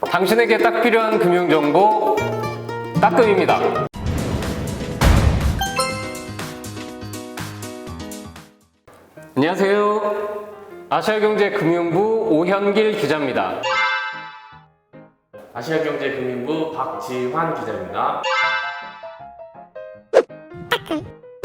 당신에게 딱 필요한 금융정보 따끔입니다. 안녕하세요. 아시아경제금융부 오현길 기자입니다. 아시아경제금융부 박지환 기자입니다.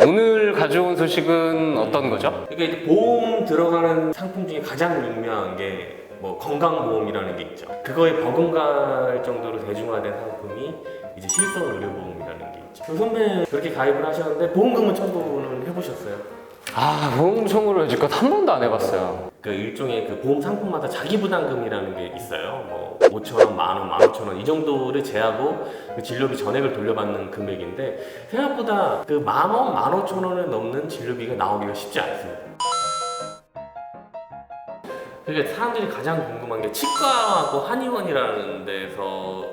오늘 가져온 소식은 어떤 거죠? 그러니까 이제 보험 들어가는 상품 중에 가장 유명한 게 뭐 건강보험이라는 게 있죠. 그거에 버금갈 정도로 대중화된 상품이 이제 실손 의료보험이라는 게 있죠. 그 선배 그렇게 가입을 하셨는데 보험금은 청구는 해보셨어요? 아, 보험 청구를 여지껏 한 번도 안 해봤어요. 그 일종의 그 보험 상품마다 자기 부담금이라는 게 있어요. 뭐 5천 원, 만 원, 만 오천 원 이 정도를 제하고 그 진료비 전액을 돌려받는 금액인데 생각보다 그 만 원, 만 오천 원을 넘는 진료비가 나오기가 쉽지 않습니다. 그러니까 사람들이 가장 궁금한 게 치과하고 한의원이라는 데서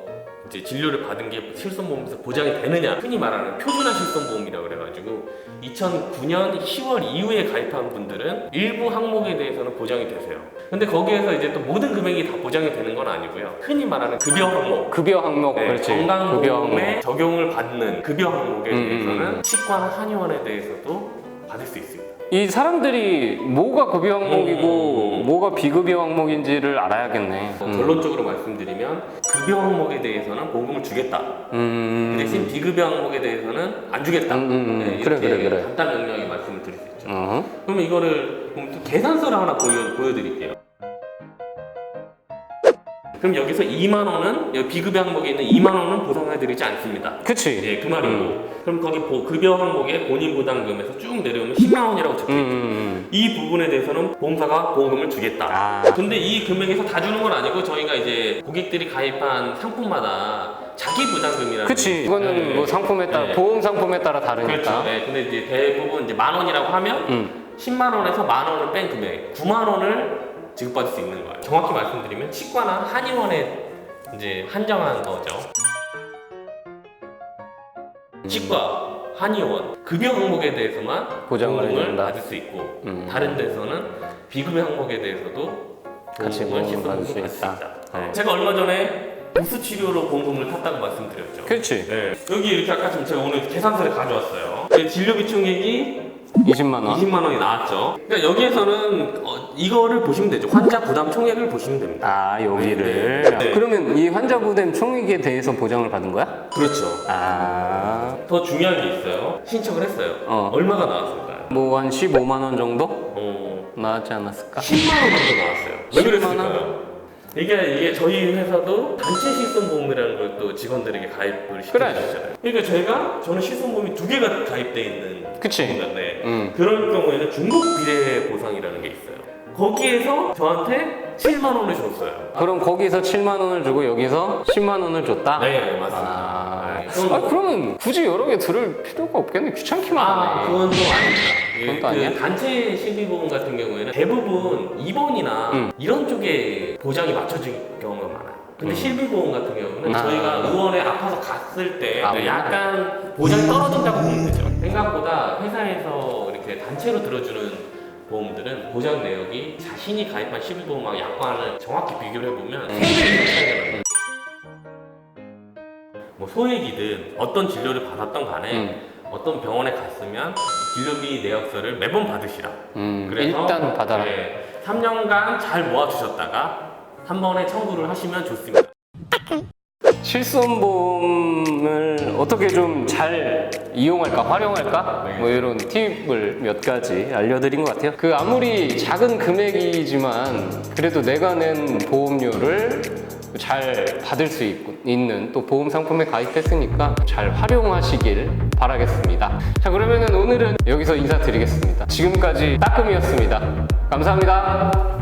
이제 진료를 받은 게 실손보험에서 보장이 되느냐. 흔히 말하는 표준화 실손보험이라고 그래가지고 2009년 10월 이후에 가입한 분들은 일부 항목에 대해서는 보장이 되세요. 근데 거기에서 이제 또 모든 금액이 다 보장이 되는 건 아니고요. 흔히 말하는 급여 항목. 급여 항목, 네, 그렇지. 건강보험에 적용을 받는 급여 항목에 음, 음, 대해서는 치과나 한의원에 대해서도 받을 수 있습니다 이 사람들이 뭐가 급여 항목이고 음. 뭐가 비급여 항목인지를 알아야겠네. 뭐 음. 결론적으로 말씀드리면 급여 항목에 대해서는 보험금을 주겠다 음. 그 대신 비급여 항목에 대해서는 안 주겠다. 음, 음, 음. 네, 그래, 이렇게 그래, 그래. 간단 명료하게 말씀을 드릴 수 있죠. 어. 그러면 이거를 그럼 또 계산서를 하나 보여, 보여드릴게요. 그럼 여기서 2만 원은 여기 비급여 항목에 있는 2만 원은 보상해드리지 않습니다. 그치. 예, 그 말이고. 그럼 거기 보- 급여 항목에 본인 부담금에서 쭉 내려오면 10만 원이라고 적혀 음, 있죠. 음, 이 부분에 대해서는 보험사가 보험금을 주겠다. 아. 근데 이 금액에서 다 주는 건 아니고 저희가 이제 고객들이 가입한 상품마다 자기 부담금이라는 그치. 게 이거는 네. 뭐 상품에 따라, 네. 보험 상품에 따라 그렇죠. 다르니까. 네, 근데 이제 대부분 이제 만 원이라고 하면 음. 10만 원에서 만 원을 뺀 금액 9만 원을 지급받을 수 있는 거예요. 정확히 말씀드리면 치과나 한의원에 이제 한정한 거죠. 치과, 한의원 급여 항목에 대해서만 보장을 보험을 해준다. 받을 수 있고 음. 다른 데서는 비급여 항목에 대해서도 같이 보험을 받을 수 있다. 있다. 네. 제가 얼마 전에 부스 치료로 보험금을 탔다고 말씀드렸죠. 그렇지. 네. 여기 이렇게 아까 지금 제가 오늘 계산서를 가져왔어요. 네, 진료 비 총액이 20만 원. 20만 원이 나왔죠. 그러니까 여기에서는 어, 이거를 보시면 되죠. 환자 부담 총액을 보시면 됩니다. 아, 여기를. 네, 네. 그러면 이 환자 부담 총액에 대해서 보장을 받은 거야? 그렇죠. 아. 더 중요한 게 있어요. 신청을 했어요. 어. 얼마가 나왔을까요? 뭐 한 15만 원 정도 어, 나왔지 않았을까? 10만 원 정도 나왔어요. 왜 10만 그랬을까요? 이게 이게 저희 회사도 단체 실손보험이라는 걸 또 직원들에게 가입을 시켜주잖아요. 그러니까 저희가 저는 실손보험이 두 개가 가입돼 있는 그치. 건데 음. 그럴 경우에는 중복 비례 보상이라는 게 있어요. 거기에서 저한테 7만 원을 줬어요. 그럼 거기서 7만 원을 주고 여기서 10만 원을 줬다? 네, 맞습니다. 아, 네, 그건 아, 뭐- 그러면 굳이 여러 개 들을 필요가 없겠네. 귀찮기만 아, 하네. 그건 또 아닙니다. 그건 또그 아니야? 단체 실비보험 같은 경우에는 대부분 입원이나 음. 이런 쪽에 보장이 맞춰진 경우가 많아요. 근데 음. 실비보험 같은 경우는 아. 저희가 의원에 아파서 갔을 때 아, 약간 보장이 떨어진다고 보면 되죠. 생각보다 회사에서 이렇게 단체로 들어주는 보험들은 보장 내역이 자신이 가입한 실비보험하고 약관을 정확히 비교를 해보면 음. 3배 이상 차이가 나요. 뭐 소액이든 어떤 진료를 받았던 간에 음. 어떤 병원에 갔으면 진료비 내역서를 매번 받으시라. 음, 그래서 일단 받아라. 네, 3년간 잘 모아두셨다가 한 번에 청구를 하시면 좋습니다. 실손보험을 어떻게 좀 잘 이용할까, 활용할까? 네. 뭐 이런 팁을 몇 가지 알려드린 것 같아요. 그 아무리 작은 금액이지만 그래도 내가 낸 보험료를 잘 받을 수 있고, 있는 또 보험 상품에 가입했으니까 잘 활용하시길 바라겠습니다. 자, 그러면은 오늘은 여기서 인사드리겠습니다. 지금까지 따끔이었습니다. 감사합니다.